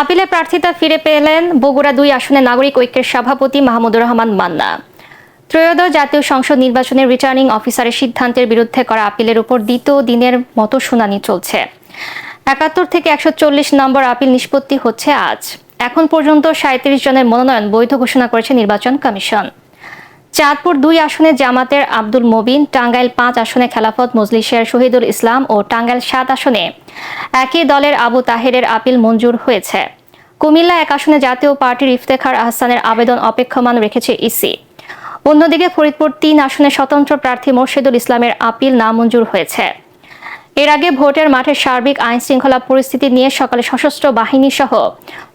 আপিলে প্রার্থিতা ফিরে পেলেন বগুড়া দুই আসনে নাগরিক ঐক্যের সভাপতি মাহমুদুর রহমান মান্না। ত্রয়োদশ জাতীয় সংসদ নির্বাচনের রিটার্নিং অফিসারের সিদ্ধান্তের বিরুদ্ধে করা আপিলের উপর দ্বিতীয় দিনের মতো শুনানি চলছে। একাত্তর থেকে একশো চল্লিশ নম্বর আপিল নিষ্পত্তি হচ্ছে আজ। এখন পর্যন্ত সাঁত্রিশ জনের মনোনয়ন বৈধ ঘোষণা করেছে নির্বাচন কমিশন। চাঁদপুর দুই আসনে জামাতের আব্দুল মবিন, টাঙ্গাইল পাঁচ আসনে খেলাফত মজলিসের শহীদুল ইসলাম ও টাঙ্গাইল সাত আসনে। একই দলের আবু তাহেরের আপিল মঞ্জুর হয়েছে। কুমিল্লা এক আসনে জাতীয় পার্টির ইফতেখার আহসানের আবেদন অপেক্ষমান রেখেছে ইসি। অন্যদিকে ফরিদপুর তিন আসনে স্বতন্ত্র প্রার্থী মোর্শেদুল ইসলামের আপিল নামঞ্জুর হয়েছে। এর আগে ভোটের মাঠে সার্বিক আইন শৃঙ্খলা পরিস্থিতি নিয়ে সকালে সশস্ত্র বাহিনী সহ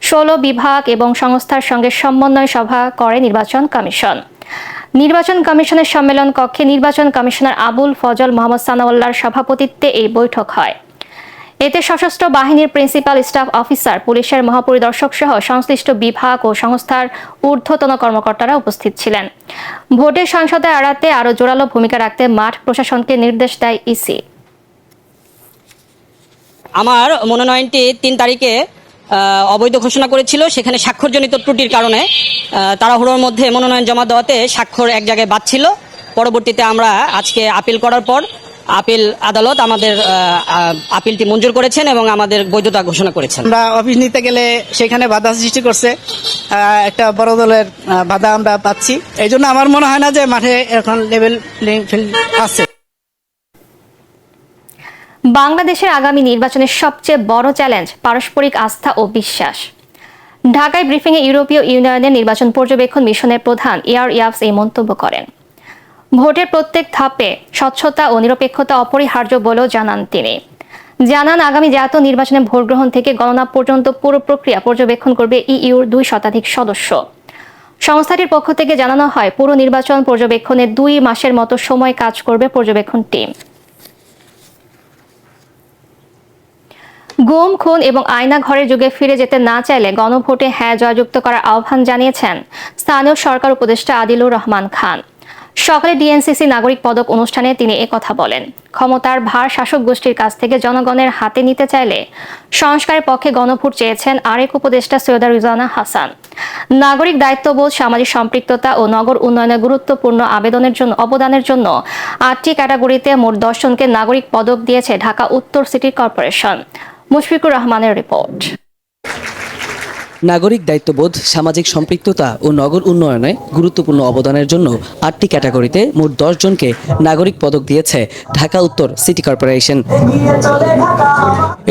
ষোলো বিভাগ এবং সংস্থার সঙ্গে সমন্বয় সভা করে নির্বাচন কমিশন। নির্বাচন কমিশনের সম্মেলন কক্ষে নির্বাচন কমিশনার আবুল ফজল মোহাম্মদ সানাউল্লাহর সভাপতিত্বে এই বৈঠক হয়। এতে সশস্ত্র বাহিনীর প্রিন্সিপাল স্টাফ অফিসার, পুলিশের মহাপরিদর্শক সহ সংশ্লিষ্ট বিভাগ ও সংস্থার ঊর্ধ্বতন কর্মকর্তারা উপস্থিত ছিলেন। ভোটে সংসদে এড়াতে আরও জোরালো ভূমিকা রাখতে মাঠ প্রশাসনকে নির্দেশ দেয় ইসি। আমার মনোনয়নটি তিন তারিখে অবৈধ ঘোষণা করেছিল। সেখানে স্বাক্ষরজনিত ত্রুটির কারণে তাড়াহুড়োর মধ্যে মনোনয়ন জমা দেওয়াতে স্বাক্ষর এক জায়গায় বাদছিল পরবর্তীতে আমরা আজকে আপিল করার পর আপিল আদালত আমাদের আপিলটি মঞ্জুর করেছেন এবং আমাদের বৈধতা ঘোষণা করেছেন। আমরা অফিস নিতে গেলে সেখানে বাধা সৃষ্টি করছে। একটা বড় দলের বাধা আমরা পাচ্ছি। এই জন্য আমার মনে হয় না যে মাঠে এখন লেভেল আছে। বাংলাদেশের আগামী নির্বাচনের সবচেয়ে বড় চ্যালেঞ্জ পারস্পরিক আস্থা ও বিশ্বাস। ঢাকায় ব্রিফিংয়ে ইউরোপীয় ইউনিয়নের নির্বাচন পর্যবেক্ষণ মিশনের প্রধান এয়ার ইয়াফস এই মন্তব্য করেন। ভোটের প্রত্যেক ধাপে স্বচ্ছতা ও নিরপেক্ষতা অপরিহার্য বলেও জানান তিনি। জানান, আগামী জাতীয় নির্বাচনে ভোট গ্রহণ থেকে গণনা পর্যন্ত পুরো প্রক্রিয়া পর্যবেক্ষণ করবে ইইউর দুই শতাধিক সদস্য। সংস্থাটির পক্ষ থেকে জানানো হয়, পুরো নির্বাচন পর্যবেক্ষণে দুই মাসের মতো সময় কাজ করবে পর্যবেক্ষণ টিম। গুম, খুন এবং আয়না ঘরের যুগে ফিরে যেতে না চাইলে গণভোটে হ্যাঁ জয়যুক্ত করার আহ্বান জানিয়েছেন স্থানীয় সরকার উপদেষ্টা আদিলুর রহমান খান। সকালে ডিএনসিসি নাগরিক পদক অনুষ্ঠানে তিনি একথা বলেন। ক্ষমতার ভার শাসক গোষ্ঠীর কাছ থেকে জনগণের হাতে নিতে চাইলে সংস্কারের পক্ষে গণভোট চেয়েছেন আরেক উপদেষ্টা সৈয়দা রিজানা হাসান। নাগরিক দায়িত্ববোধ, সামাজিক সম্পৃক্ততা ও নগর উন্নয়নে গুরুত্বপূর্ণ আবেদনের জন্য অবদানের জন্য আটটি ক্যাটাগরিতে মোট দশ জনকে নাগরিক পদক দিয়েছে ঢাকা উত্তর সিটি কর্পোরেশন। মুশফিকুর রহমানের রিপোর্ট। নাগরিক দায়িত্ববোধ, সামাজিক সম্পৃক্ততা ও নগর উন্নয়নে গুরুত্বপূর্ণ অবদানের জন্য আটটি ক্যাটাগরিতে মোট দশ জনকে নাগরিক পদক দিয়েছে ঢাকা উত্তর সিটি কর্পোরেশন।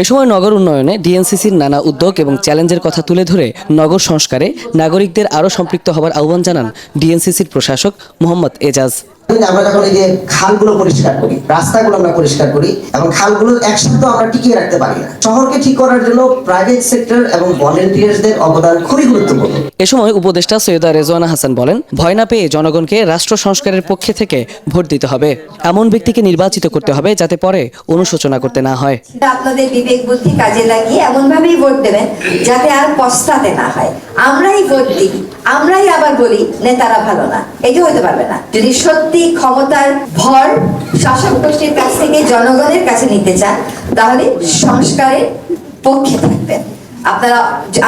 এ সময় নগর উন্নয়নে ডিএনসিসির নানা উদ্যোগ এবং চ্যালেঞ্জের কথা তুলে ধরে নগর সংস্কারে নাগরিকদের আরও সম্পৃক্ত হবার আহ্বান জানান ডিএনসিসির প্রশাসক মোহাম্মদ এজাজ। আমরা যখন এই যে খালগুলো পরিষ্কার করি রাস্তাগুলো আমরা পরিষ্কার করি এবং খালগুলো একসাথে আমরা টিকিয়ে রাখতে পারি না শহরকে ঠিক করার জন্য প্রাইভেট সেক্টর এবং ভলেন্টিয়ার্সদের অবদান খুবই গুরুত্বপূর্ণ। এ সময় উপদেষ্টা সৈয়দা রেজওয়ানা হাসান বলেন ভয় না পেয়ে জনগণকে রাষ্ট্র সংস্কারের পক্ষে থেকে ভোট দিতে হবে। এমন ব্যক্তিকে নির্বাচিত করতে হবে যাতে পরে অনুশোচনা করতে না হয়। আপনাদের বিবেক বুদ্ধি কাজে লাগিয়ে এমন ভাবেই ভোট দেবেন যাতে আর পস্তাতে না হয়। আমরাই ভোট দিই আমরাই আবার বলি নেতারা ভালো না এটা হতে পারবে না। যদি সত্যি ক্ষমতার ভর শাসক গোষ্ঠীর কাছ থেকে জনগণের কাছে নিতে চান তাহলে সংস্কারের পক্ষে থাকবেন। আপনারা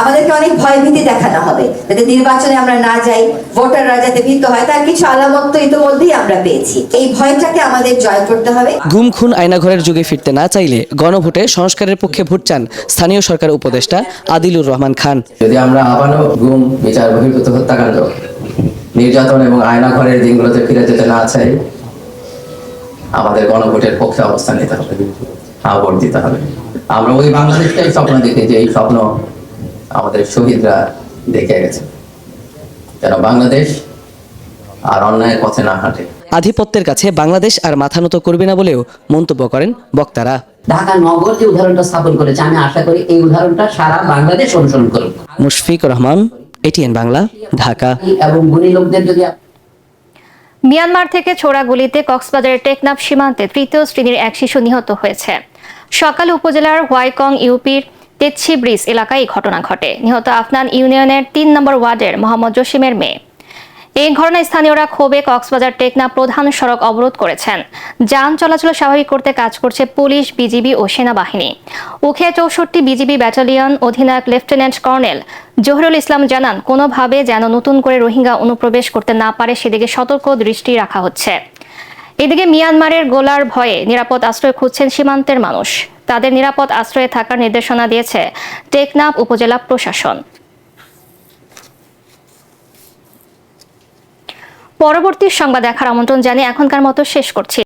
আমাদেরকে অনেক ভয় ভীতি দেখানো হবে যাতে নির্বাচনে আমরা না যাই ভোটাররা যাতে ভীত হয় তার কিছু আলামত তো ইতিমধ্যেই আমরা পেয়েছি। এই ভয়টাকে আমাদের জয় করতে হবে। গুম খুন আয়নাঘরের যুগে ফিরতে না চাইলে গণভোটে সংস্কারের পক্ষে ভোট চান স্থানীয় সরকার উপদেষ্টা আদিলুর রহমান খান। যদি আমরা আবারও গুম বিচার বহির্ভূত হত্যাকাণ্ড নির্যাতন এবং আয়নাঘরের দিনগুলোতে ফিরে যেতে না চাই আমাদের গণভোটের পক্ষে অবস্থান নিতে হবে ভোট দিতে হবে। আমরা ওই বাংলাদেশটাই স্বপ্ন দেখি যে এই স্বপ্ন আমাদের শহীদরা দেখে গেছে। যেন বাংলাদেশ আর অন্যায়ের পথে না হাঁটে। আধিপত্যের কাছে বাংলাদেশ আর মাথা নত করবে না বলেও মন্তব্য করেন বক্তারা। ঢাকা নগর যে উদাহরণটা স্থাপন করেছে আমি আশা করি এই উদাহরণটা সারা বাংলাদেশ অনুসরণ করবে মুশফিক রহমান এটিএন বাংলা ঢাকা। এবং গুণী লোকদের যদি মিয়ানমার থেকে ছোড়া গুলিতে কক্সবাজারের টেকনাফ সীমান্তে তৃতীয় শ্রেণির এক শিশু নিহত হয়েছে। সকালে উপজেলার হোয়াইকং ইউপির তেচ্ছি ব্রিজ এলাকায় এই ঘটনা ঘটে। নিহত আফনান ইউনিয়নের তিন নম্বর ওয়ার্ডের মোহাম্মদ জসিমের মেয়ে। এই ঘটনায় স্থানীয়রা ক্ষোভে কক্সবাজার টেকনা প্রধান সড়ক অবরোধ করেছেন। যান চলাচল স্বাভাবিক করতে কাজ করছে পুলিশ, বিজিবি ও সেনাবাহিনী। উখিয়া চৌষট্টি বিজিবি ব্যাটালিয়ন অধিনায়ক লেফটেন্যান্ট কর্নেল জহিরুল ইসলাম জানান, কোনোভাবে যেন নতুন করে রোহিঙ্গা অনুপ্রবেশ করতে না পারে, সেদিকে সতর্ক দৃষ্টি রাখা হচ্ছে। এদিকে মিয়ানমারের গোলার ভয়ে নিরাপদ আশ্রয় খুঁজছেন সীমান্তের মানুষ। তাদের নিরাপদ আশ্রয়ে থাকার নির্দেশনা দিয়েছে টেকনাফ উপজেলা প্রশাসন। পরবর্তী সংবাদ দেখার আমন্ত্রণ জানিয়ে এখনকার মতো শেষ করছি।